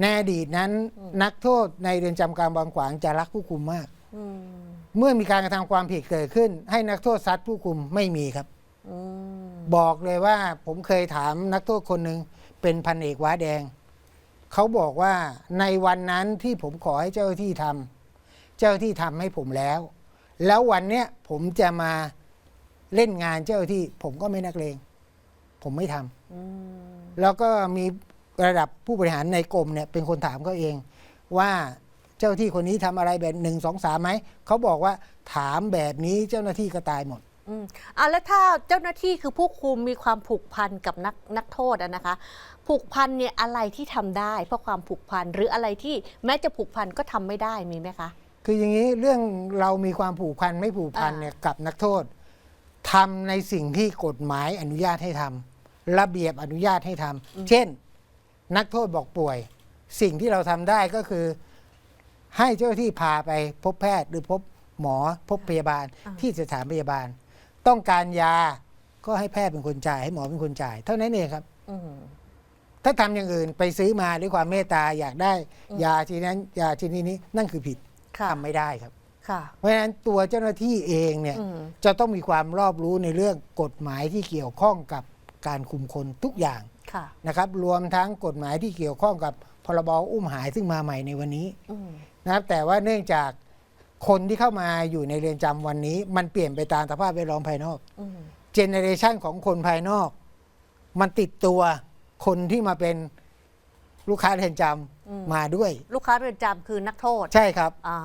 ในอดีตนั้นนักโทษในเรือนจำกลางบางขวางจะรักผู้คุมมาก อืมเมื่อมีการกระทำความผิดเกิดขึ้น ให้นักโทษซัดผู้คุมไม่มีครับ อืมบอกเลยว่าผมเคยถามนักโทษคนหนึ่งเป็นพันเอกว้าแดง เขาบอกว่าในวันนั้นที่ผมขอให้เจ้าหน้าที่ทำเจ้าหน้าที่ทำให้ผมแล้ว แล้ววันเนี้ยผมจะมาเล่นงานเจ้าหน้าที่ ผมก็ไม่นักเลง ผมไม่ทำ อืม แล้วก็มี ระดับผู้บริหารในกรมเนี่ยเป็นคนถามเขาเอง ว่าเจ้าหน้าที่คนนี้ทำอะไรแบบหนึ่งสองสามไหมเขาบอกว่าถามแบบนี้เจ้าหน้าที่ก็ตายหมดอืมอะแล้วถ้าเจ้าหน้าที่คือผู้คุมมีความผูกพันกับนักนักโทษอะนะคะ ผูกพันเนี่ยอะไรที่ทำได้ เพราะความผูกพันหรืออะไรที่แม้จะผูกพันก็ทำไม่ได้มีไหมคะ คืออย่างนี้เรื่องเรามีความผูกพันไม่ผูกพันอ่าเนี่ยกับนักโทษทำในสิ่งที่กฎหมายอนุญาตให้ทำระเบียบอนุญาตให้ทำเช่น นักโทษบอกป่วย สิ่งที่เราทำได้ก็คือ ให้เจ้าหน้าที่พาไปพบแพทย์หรือพบหมอพบพยาบาลอ่าที่สถานพยาบาล ต้องการยาก็ให้แพทย์เป็นคนจ่ายให้หมอเป็นคนจ่าย เท่านั้นเองครับอืมถ้าทำอย่างอื่นไปซื้อมาด้วยความเมตตาอยากได้อืมยาชนิดนั้นยาชนิดนี้นั่นคือผิดค่ะทำไม่ได้ครับค่ะเพราะฉะนั้นตัวเจ้าหน้าที่เองเนี่ยอืมจะต้องมีความรอบรู้ในเรื่องกฎหมายที่เกี่ยวข้องกับการคุมคนทุกอย่างค่ะ นะครับรวมทั้งกฎหมายที่เกี่ยวข้องกับพรบอุ้มหายซึ่งมาใหม่ในวันนี้อืมนะครับแต่ว่าเนื่องจากคนที่เข้ามาอยู่ในเรือนจำวันนี้ มันเปลี่ยนไปตามสภาพแวดล้อมภายนอกอืมเจเนเรชันของคนภายนอก มันติดตัวคนที่มาเป็นลูกค้าเรือนจำมาด้วย ลูกค้าเรือนจำคือนักโทษ ใช่ครับอ่า